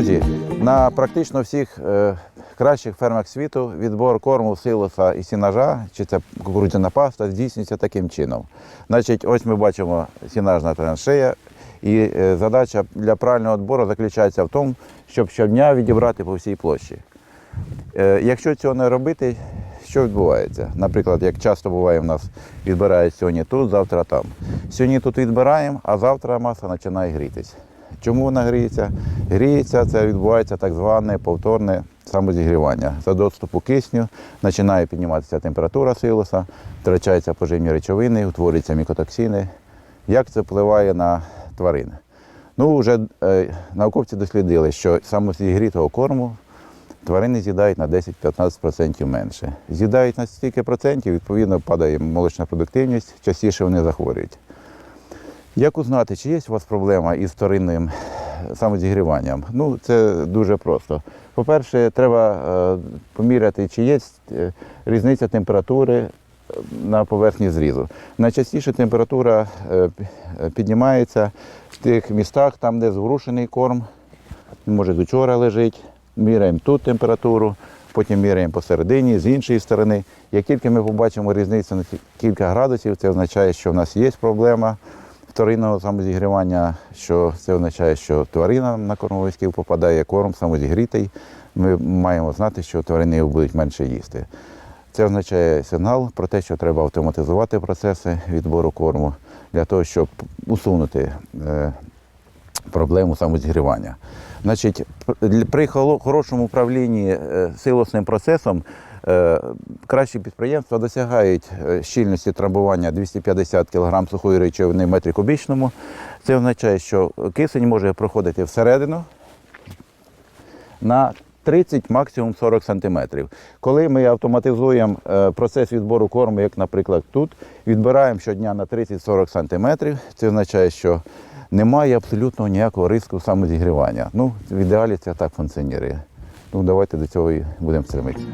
Друзі, на практично всіх е, кращих фермах світу відбор корму, силоса і сінажа, чи це кукурудзяна паста, здійснюється таким чином. Значить, ось ми бачимо сінажна траншея, і е, задача для правильного відбору заключається в тому, щоб щодня відібрати по всій площі. Е, Якщо цього не робити, що відбувається? Наприклад, як часто буває в нас, відбирають сьогодні тут, завтра там. Сьогодні тут відбираємо, а завтра маса починає грітись. Чому вона гріється? Гріється, це відбувається так зване повторне самозігрівання. За доступу кисню починає підніматися температура силоса, втрачаються поживні речовини, утворюються мікотоксини. Як це впливає на тварин? Ну, вже е, науковці дослідили, що самозігрітого корму тварини з'їдають на 10-15% менше. З'їдають на стільки процентів, відповідно, падає молочна продуктивність, частіше вони захворюють. Як узнати, чи є у вас проблема із вторинним самозігріванням? Ну, це дуже просто. По-перше, треба е, поміряти, чи є е, різниця температури е, на поверхні зрізу. Найчастіше температура е, пі- е, піднімається в тих містах, там, де згрушений корм, може з учора лежить. Міряємо тут температуру, потім міряємо посередині, з іншої сторони. Як тільки ми побачимо різницю на кілька градусів, це означає, що в нас є проблема вторинного самозігрівання, що це означає, що тварина на кормовий стіл попадає корм самозігрітий. Ми маємо знати, що тварини його будуть менше їсти. Це означає сигнал про те, що треба автоматизувати процеси відбору корму для того, щоб усунути е, проблему самозігрівання. Значить, при хорошому управлінні е, силосним процесом кращі підприємства досягають е, щільності трамбування 250 кг сухої речовини в метрі кубічному. Це означає, що кисень може проходити всередину на 30, максимум 40 сантиметрів. Коли ми автоматизуємо е, процес відбору корму, як, наприклад, тут, відбираємо щодня на 30-40 сантиметрів, це означає, що немає абсолютно ніякого риску самозігрівання. Ну, в ідеалі це так функціонує. Ну, давайте до цього і будемо стремитися.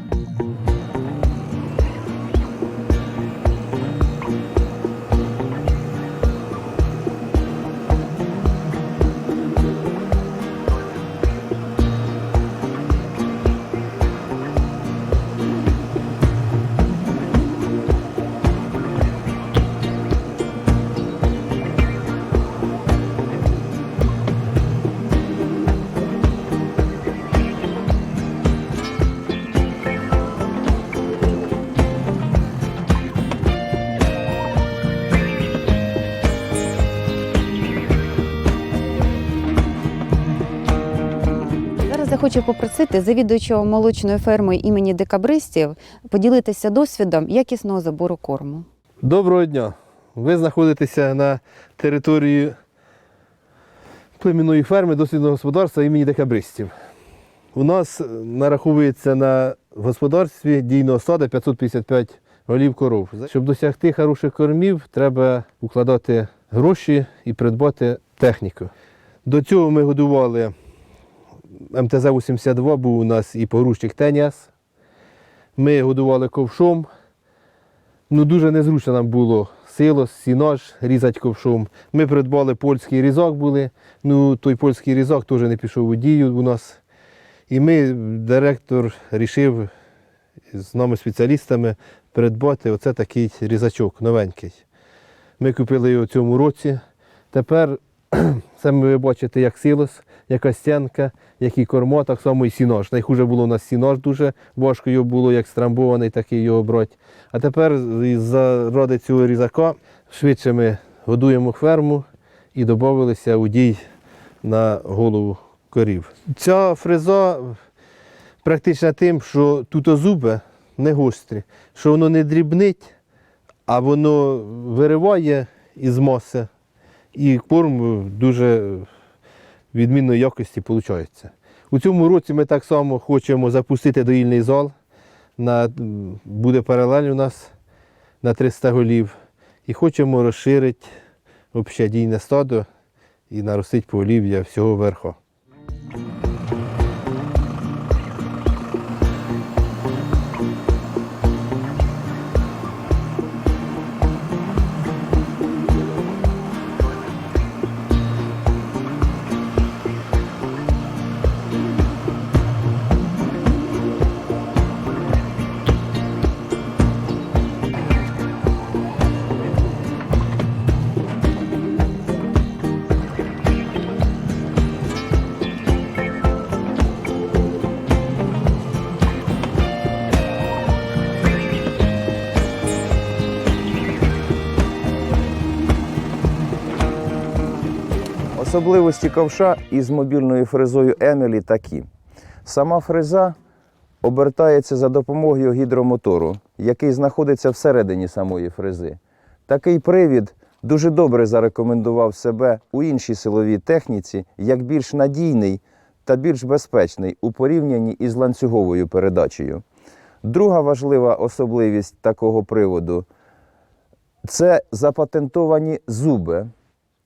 Зараз хочу попросити завідувачого молочної ферми імені декабристів поділитися досвідом якісного забору корму. Доброго дня! Ви знаходитеся на території племінної ферми дослідного господарства імені декабристів. У нас нараховується на господарстві дійного стада 555 голів коров. Щоб досягти хороших кормів, треба укладати гроші і придбати техніку. До цього ми годували МТЗ-82, був у нас і погрузчик Теніас. Ми годували ковшом. Ну, дуже незручно нам було силос, сінож, різати ковшом. Ми придбали польський різак були. Ну, той польський різак теж не пішов у дію у нас. І ми, директор, рішив з нами спеціалістами придбати оце такий різачок новенький. Ми купили його цьому році. Тепер це ви бачите, як силос, яка стінка, який кормо, так само і сінож. Найхуже було у нас сінож дуже важко його було, як страмбований, такий його брати. А тепер заради цього різака швидше ми годуємо ферму і додавалися у дій на голову корів. Ця фреза практична тим, що тут зуби не гострі, що воно не дрібнить, а воно вириває із маси, і корм дуже відмінної якості виходить. У цьому році ми так само хочемо запустити доїльний зал. На, буде паралель у нас на 300 голів. І хочемо розширити общадійне дійне стадо і наростити поголів'я всього верху. Особливості ковша із мобільною фрезою Емілі такі. Сама фреза обертається за допомогою гідромотору, який знаходиться всередині самої фрези. Такий привід дуже добре зарекомендував себе у іншій силовій техніці як більш надійний та більш безпечний у порівнянні із ланцюговою передачею. Друга важлива особливість такого приводу це запатентовані зуби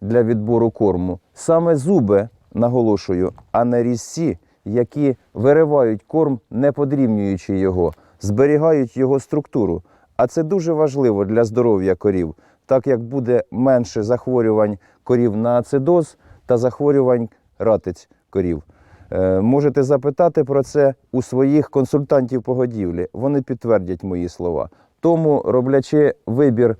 для відбору корму. Саме зуби, наголошую, а не різці, які виривають корм, не подрібнюючи його, зберігають його структуру. А це дуже важливо для здоров'я корів, так як буде менше захворювань корів на ацидоз та захворювань ратиць корів. Е, Можете запитати про це у своїх консультантів по годівлі. Вони підтвердять мої слова. Тому, роблячи вибір,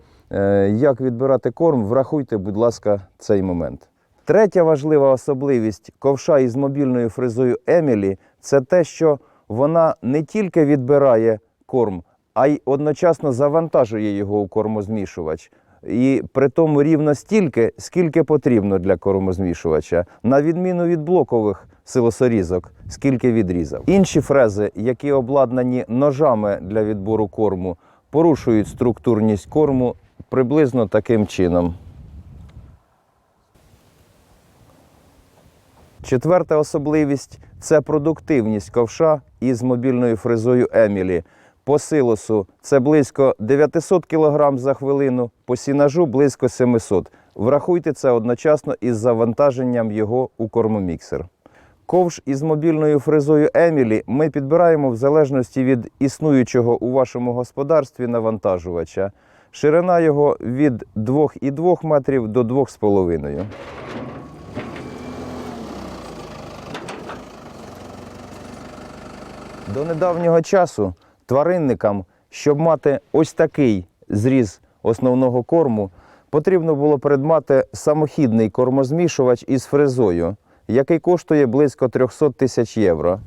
як відбирати корм, врахуйте, будь ласка, цей момент. Третя важлива особливість ковша із мобільною фрезою Емілі це те, що вона не тільки відбирає корм, а й одночасно завантажує його у кормозмішувач. І при тому рівно стільки, скільки потрібно для кормозмішувача, на відміну від блокових силосорізок, скільки відрізав. Інші фрези, які обладнані ножами для відбору корму, порушують структурність корму приблизно таким чином. Четверта особливість це продуктивність ковша із мобільною фрезою Емілі. По силосу це близько 900 кг за хвилину, по сінажу близько 700. Врахуйте це одночасно із завантаженням його у кормоміксер. Ковш із мобільною фрезою Емілі ми підбираємо в залежності від існуючого у вашому господарстві навантажувача. Ширина його від 2,2 метрів до 2,5. До недавнього часу тваринникам, щоб мати ось такий зріз основного корму, потрібно було придбати самохідний кормозмішувач із фрезою, який коштує близько 300 тисяч євро.